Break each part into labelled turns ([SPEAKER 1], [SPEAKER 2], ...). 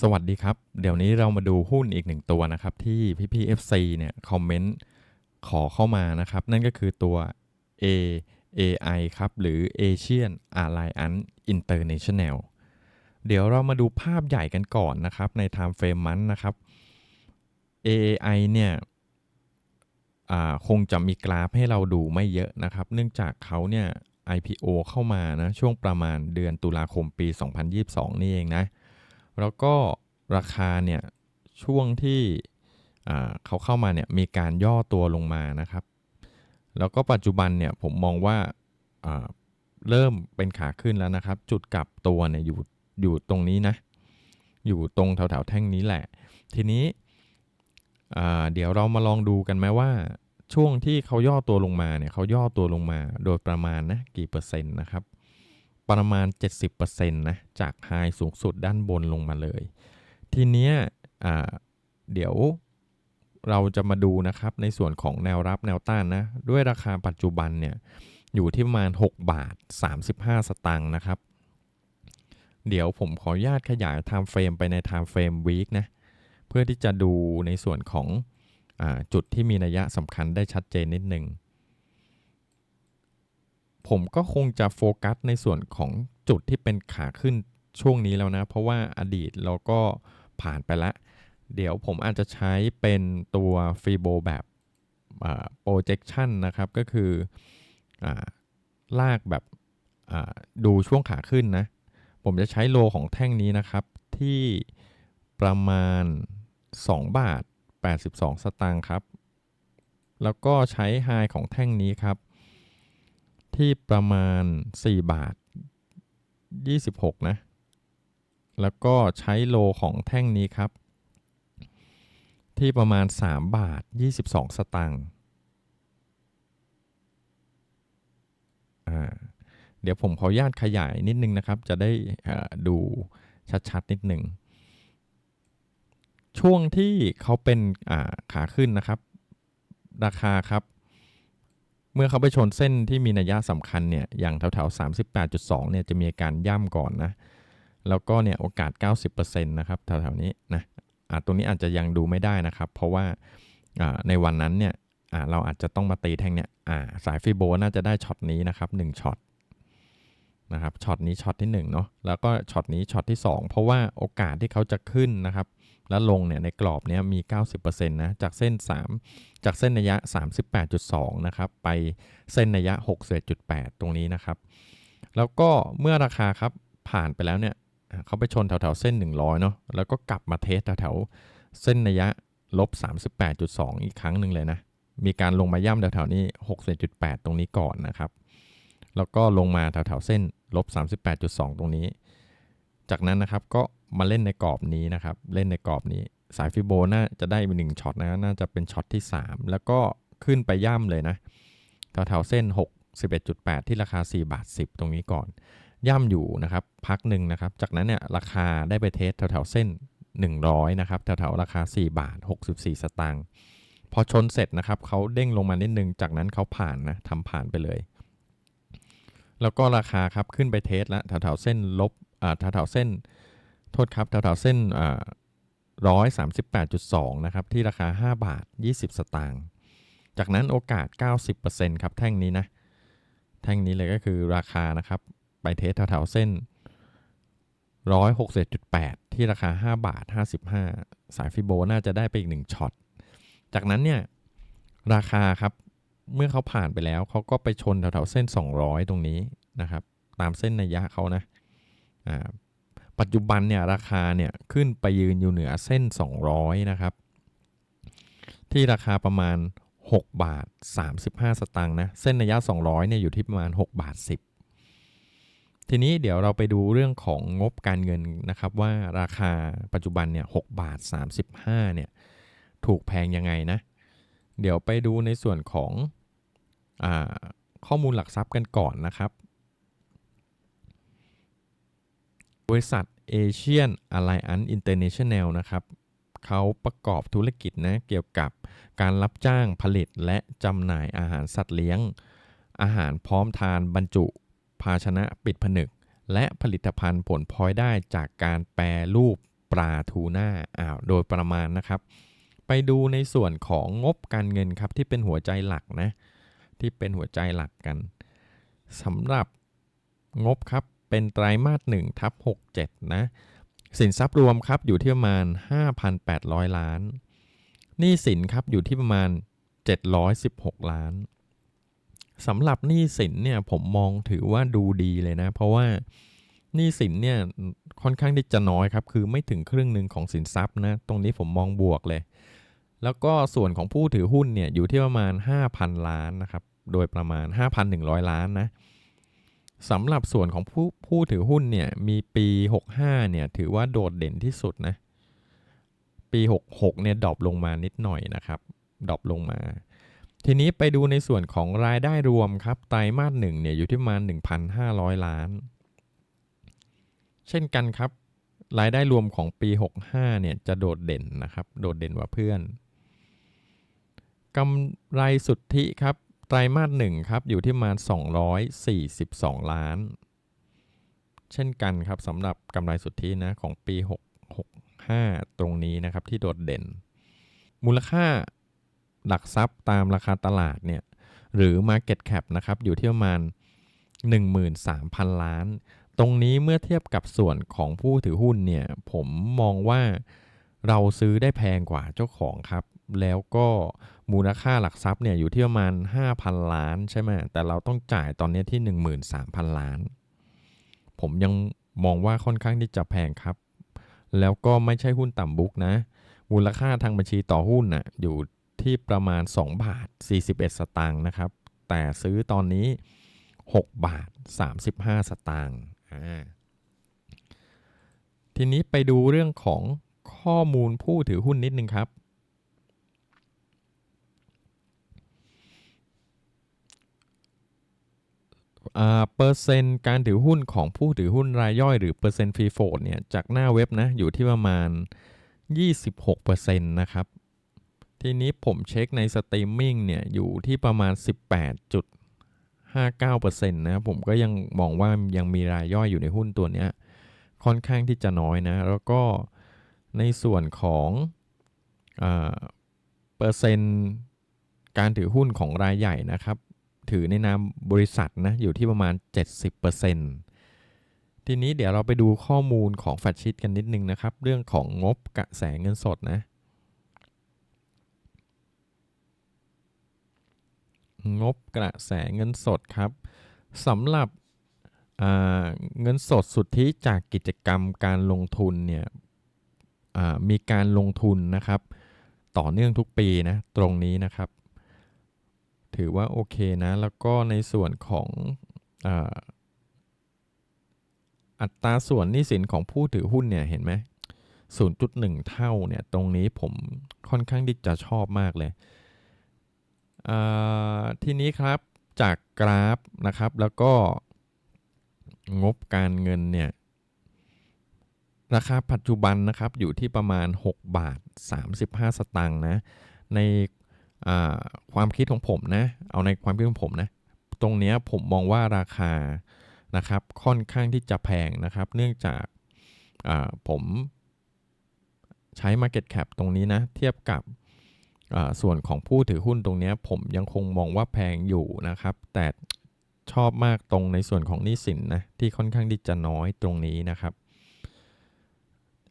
[SPEAKER 1] สวัสดีครับ เดี๋ยวนี้เรามาดูหุ้นอีกหนึ่งตัวนะครับ ที่พี่พี่ FC เนี่ยคอมเมนต์ขอเข้ามานะครับ นั่นก็คือตัว A AI ครับ หรือ Asian Alliance International เดี๋ยวเรามาดูภาพใหญ่กันก่อนนะครับ ใน Time Frame มันนะครับ AAI เนี่ยอ่าคงจะมีกราฟให้เราดูไม่เยอะนะครับ เนื่องจากเขาเนี่ย IPO เข้ามานะช่วงประมาณเดือนตุลาคมปี 2022 นี่เองนะ แล้วก็ราคาเนี่ยช่วงที่เขาเข้ามาเนี่ยมีการย่อตัวลงมานะครับ แล้วก็ปัจจุบันเนี่ยผมมองว่าเริ่มเป็นขาขึ้นแล้วนะครับ จุดกลับตัวเนี่ยอยู่อยู่ตรงนี้นะ อยู่ตรงแถวๆแท่งนี้แหละ ทีนี้เดี๋ยวเรามาลองดูกันไหมว่า ช่วงที่เขาย่อตัวลงมาเนี่ยเขาย่อตัวลงมาโดยประมาณนะกี่เปอร์เซ็นต์นะครับ ประมาณ 70%นะจากไฮสูงสุดด้านบนลงมาเลย ทีเนี้ยเดี๋ยวเราจะมาดูนะครับในส่วนของแนวรับแนวต้านนะด้วยราคาปัจจุบันเนี่ยอยู่ที่ประมาณ 6 บาท 35 สตางค์นะครับ เดี๋ยวผมขออนุญาตขยาย time frame ไปใน time frame week นะเพื่อที่จะดูในส่วนของอจุดที่มีนัยสำคัญได้ชัดเจนนิดหนึ่ง ผมก็คงจะโฟกัสในส่วนของจุดที่เป็นขาขึ้นช่วงนี้แล้วนะ เพราะว่าอดีตเราก็ผ่านไปแล้วเดี๋ยวผมอาจจะใช้เป็นตัวฟีโบแบบ projection นะครับ ก็คืออลากแบบดูช่วงขาขึ้นนะ ผมจะใช้โลของแท่งนี้นะครับ ที่ประมาณ 2 บาท 82 สตางค์ครับ แล้วก็ใช้ไฮของแท่งนี้ครับ ที่ประมาณ 4 บาท 26 นะ แล้วก็ใช้โลของแท่งนี้ครับ ที่ประมาณ 3 บาท 22 สตางค์เดี๋ยวผมขออนุญาตขยายนิดนึงนะครับ จะได้ดูชัดๆ นิดหนึ่ง ช่วงที่เขาเป็นขาขึ้นนะครับ ราคาครับ เมื่อเขาไปชนเส้นที่มีนัยยะสำคัญเนี่ยอย่างแถวๆ 38.2เนี่ยจะมีการย่ำก่อนนะแล้วก็เนี่ยโอกาส 90%นะครับแถวๆนี้นะอ่าตรงนี้อาจจะยังดูไม่ได้นะครับ เพราะว่าอ่าในวันนั้นเนี่ยอ่าเราอาจจะต้องมาตีแท่งเนี่ยอ่าสายฟิโบน่าจะได้ช็อตนี้นะครับ1ช็อตนะครับช็อตนี้ช็อตที่1เนาะแล้วก็ช็อตนี้ช็อตที่ 2 เพราะว่าโอกาสที่เขาจะขึ้นนะครับ แล้วลงเนี่ยในกรอบเนี้ยมี 90%นะจากเส้น 3 จากเส้นระยะ 38.2 นะครับ ไปเส้นระยะ 61.8 ตรงนี้นะครับ แล้วก็เมื่อราคาครับผ่านไปแล้วเนี่ยเขาไปชนแถวๆเส้น 100 เนาะแล้วก็กลับมาเทสแถวๆเส้นระยะลบ 38.2 อีกครั้งหนึ่งเลยนะ มีการลงมาย่ำแถวๆนี้ 61.8 ตรงนี้ก่อนนะครับ แล้วก็ลงมาแถวๆเส้นลบ 38.2 ตรงนี้ จากนั้นนะครับก็ มาเล่นในกรอบนี้นะครับ เล่นในกรอบนี้ สายฟิโบน่าจะได้เป็นหนึ่งช็อตนะ น่าจะเป็นช็อตที่ 3 แล้วก็ขึ้นไปย่ำเลยนะแถวๆเส้น61.8 ที่ราคา 4 บาท 10 ตรงนี้ก่อน ย่ำอยู่นะครับ พักหนึ่งนะครับ จากนั้นเนี่ยราคาได้ไปเทสแถวๆเส้น 100 นะครับ แถวๆราคา 4 บาท 64 สตางค์พอชนเสร็จนะครับเขาเด้งลงมานิดนึง จากนั้นเขาผ่านนะทำผ่านไปเลย แล้วก็ราคาครับขึ้นไปเทสแล้วแถวๆเส้นลบอ่าแถวๆเส้น โทษครับแถวๆเส้นร้อยสามสิบแปดจุดสองนะครับ ที่ราคา 5 บาท 20 สตางค์จากนั้นโอกาส 90%ครับ แท่งนี้นะ แท่งนี้เลยก็คือราคานะครับ ไปเทสแถวๆเส้น161.8ที่ราคา 5 บาท 55 สายฟิโบน่าจะได้ไปอีก1ช็อต จากนั้นเนี่ย ราคาครับเมื่อเขาผ่านไปแล้วเขาก็ไปชนแถวๆเส้น 200 ตรงนี้นะครับ ตามเส้นนัยยะเขานะอ่า ปัจจุบันเนี่ยราคาเนี่ยขึ้นไปยืนอยู่เหนือเส้น 200 นะครับ ที่ราคาประมาณ 6 บาท 35 สตางค์นะ เส้นระยะ 200 เนี่ยอยู่ที่ประมาณ 6 บาท 10 ทีนี้เดี๋ยวเราไปดูเรื่องของงบการเงินนะครับว่าราคาปัจจุบันเนี่ย6บาท 35 เนี่ยถูกแพงยังไงนะ เดี๋ยวไปดูในส่วนของอข้อมูลหลักทรัพย์กันก่อนนะครับ บริษัท Asian Alliance International นะครับเขาประกอบธุรกิจนะเกี่ยวกับการรับจ้างผลิตและจำหน่ายอาหารสัตว์เลี้ยง อาหารพร้อมทานบรรจุ ภาชนะปิดผนึก และผลิตภัณฑ์ผลพลอยได้จากการแปรรูปปลาทูน่าอ้าวโดยประมาณนะครับ ไปดูในส่วนของงบการเงินครับที่เป็นหัวใจหลักนะที่เป็นหัวใจหลักกันสำหรับงบครับ เป็นไตรมาส1ทับ67 นะ สินทรัพย์รวมครับอยู่ที่ประมาณ 5,800 ล้านหนี้สินครับอยู่ที่ประมาณ 716 ล้านสำหรับหนี้สินเนี่ยผมมองถือว่าดูดีเลยนะ เพราะว่าหนี้สินเนี่ยค่อนข้างที่จะน้อยครับ คือไม่ถึงครึ่งหนึ่งของสินทรัพย์นะ ตรงนี้ผมมองบวกเลย แล้วก็ส่วนของผู้ถือหุ้นเนี่ยอยู่ที่ประมาณ 5,000 ล้านนะครับ โดยประมาณ 5,100 ล้านนะ สำหรับส่วนของผู้ผู้ถือหุ้นเนี่ยมีปี 65เนี่ยถือว่าโดดเด่นที่สุดนะ ปี 66เนี่ยดรอปลงมานิดหน่อยนะครับดรอปลงมา ทีนี้ไปดูในส่วนของรายได้รวมครับ ไตรมาสหนึ่งเนี่ยอยู่ที่ประมาณ 1,500 ล้าน เช่นกันครับ รายได้รวมของปี 65เนี่ยจะโดดเด่นนะครับ โดดเด่นกว่าเพื่อนกำไรสุทธิครับ ไตรมาสหนึ่งครับอยู่ที่ประมาณ 242 ล้าน เช่นกันครับสำหรับกำไรสุทธินะของปี 665 ตรงนี้นะครับที่โดดเด่น มูลค่าหลักทรัพย์ตามราคาตลาดเนี่ยหรือ Market Cap นะครับอยู่ที่ประมาณ 13,000 ล้าน ตรงนี้เมื่อเทียบกับส่วนของผู้ถือหุ้นเนี่ยผมมองว่า เราซื้อได้แพงกว่าเจ้าของครับ แล้วก็มูลค่าหลักทรัพย์เนี่ยอยู่ที่ประมาณ 5,000 ล้านใช่ไหมแต่เราต้องจ่ายตอนนี้ที่ 13,000 ล้าน ผมยังมองว่าค่อนข้างที่จะแพงครับ แล้วก็ไม่ใช่หุ้นต่ำบุ๊กนะ มูลค่าทางบัญชีต่อหุ้นน่ะอยู่ที่ประมาณ 2 บาท 41 สตางค์นะครับ แต่ซื้อตอนนี้ 6 บาท 35 สตางค์ทีนี้ไปดูเรื่องของ ข้อมูลผู้ถือหุ้นนิดนึงครับ เปอร์เซ็นต์การถือหุ้นของผู้ถือหุ้นรายย่อยหรือเปอร์เซ็นต์ฟรีโฟดเนี่ยจากหน้าเว็บนะอยู่ที่ประมาณ 26%นะครับ ทีนี้ผมเช็คในสตรีมมิ่งเนี่ยอยู่ที่ประมาณ 18.59%นะผมก็ยังมองว่ายังมีรายย่อยอยู่ในหุ้นตัวเนี้ยค่อนข้างที่จะน้อยนะ แล้วก็ ในส่วนของเปอร์เซ็นต์การถือหุ้นของรายใหญ่นะครับ ถือในนามบริษัทนะอยู่ที่ประมาณ 70%ทีนี้เดี๋ยวเราไปดูข้อมูลของแฟชชิตกันนิดนึงนะครับ เรื่องของงบกระแสเงินสดนะงบกระแสเงินสดครับสำหรับเงินสดสุทธิจากกิจกรรมการลงทุนเนี่ย มีการลงทุนนะครับ ต่อเนื่องทุกปีนะตรงนี้นะครับ ถือว่าโอเคนะแล้วก็ในส่วนของอัตราส่วนหนี้สินของผู้ถือหุ้นเนี่ยเห็นไหม0.1 เท่าเนี่ยตรงนี้ผมค่อนข้างที่จะชอบมากเลย ทีนี้ครับจากกราฟนะครับแล้วก็งบการเงินเนี่ย ราคาปัจจุบันนะครับอยู่ที่ประมาณ 6 บาท 35 สตางค์นะ ในความคิดของผมนะ เอาในความคิดของผมนะ ตรงนี้ผมมองว่าราคานะครับค่อนข้างที่จะแพงนะครับ เนื่องจากผมใช้ Market Cap ตรงนี้นะ เทียบกับส่วนของผู้ถือหุ้นตรงนี้ผมยังคงมองว่าแพงอยู่นะครับ แต่ชอบมากตรงในส่วนของหนี้สินนะที่ค่อนข้างที่จะน้อยตรงนี้นะครับ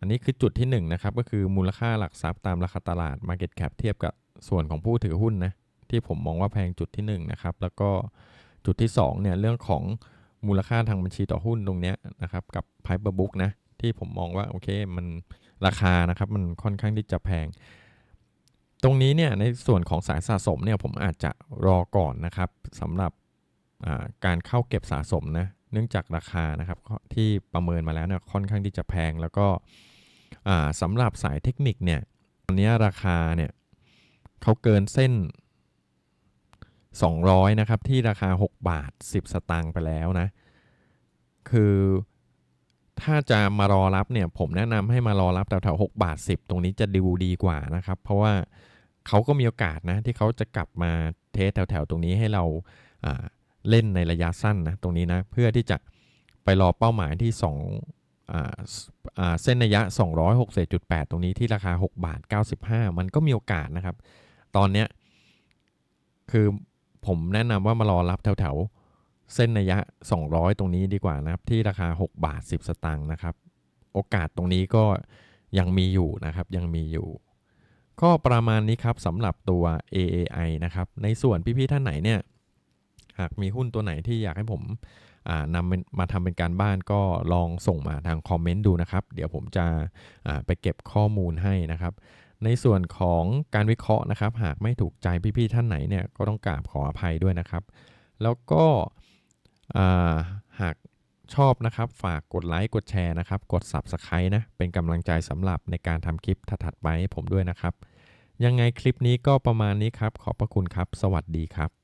[SPEAKER 1] อันนี้คือจุดที่1นนะครับก็คือมูลค่าหลักทรัพย์ตามราคาตลาด Market Cap เทียบกับส่วนของผู้ถือหุ้นนะที่ผมมองว่าแพงจุดที่1นนะครับแล้วก็จุดที่2เนี่ยเรื่องของมูลค่าทางบัญชีต่อหุ้นตรงนี้นะครับกับ Piper Book นะที่ผมมองว่าโอเคมันราคานะครับมันค่อนข้างที่จะแพง ตรงนี้เนี่ยในส่วนของสายสะสมเนี่ยผมอาจจะรอก่อนนะครับสำหรับการเข้าเก็บสะสมนะเนื่องจากราคานะครับที่ประเมินมาแล้วเนี่ยค่อนข้างที่จะแพงแล้วก็ สำหรับสายเทคนิคเนี่ยตอนนี้ราคาเนี่ยเขาเกินเส้น 200 นะครับ ที่ราคา 6 บาท 10 สตางค์ไปแล้วนะ คือถ้าจะมารอรับเนี่ยผมแนะนำให้มารอรับแถวๆ6บาท 10 ตรงนี้จะดูดีกว่านะครับ เพราะว่าเขาก็มีโอกาสนะ ที่เขาจะกลับมาเทสแถวๆตรงนี้ให้เราเล่นในระยะสั้นนะ ตรงนี้นะ เพื่อที่จะไปรอเป้าหมายที่2อ่าสอ่า เส้นระยะ206.8ตรงนี้ที่ราคา 6 บาท 95 มันก็มีโอกาสนะครับ ตอนเนี้ยคือผมแนะนำว่ามารอรับแถวๆ เส้นระยะ 200 ตรงนี้ดีกว่านะครับ ที่ราคา 6 บาท 10 สตางค์นะครับ โอกาสตรงนี้ก็ยังมีอยู่นะครับ ยังมีอยู่ ก็ประมาณนี้ครับสำหรับตัว AAI นะครับ ในส่วนพี่ๆท่านไหนเนี่ย หากมีหุ้นตัวไหนที่อยากให้ผม นำมาทำเป็นการบ้านก็ลองส่งมาทางคอมเมนต์ดูนะครับ เดี๋ยวผมจะไปเก็บข้อมูลให้นะครับ ในส่วนของการวิเคราะห์นะครับ หากไม่ถูกใจพี่ๆท่านไหนเนี่ยก็ต้องกราบขออภัยด้วยนะครับ แล้วก็หากชอบนะครับ ฝากกดไลค์กดแชร์นะครับ กด Subscribe นะเป็นกำลังใจสำหรับในการทำคลิปถัดๆไปให้ผมด้วยนะครับ ยังไงคลิปนี้ก็ประมาณนี้ครับ ขอบพระคุณครับ สวัสดีครับ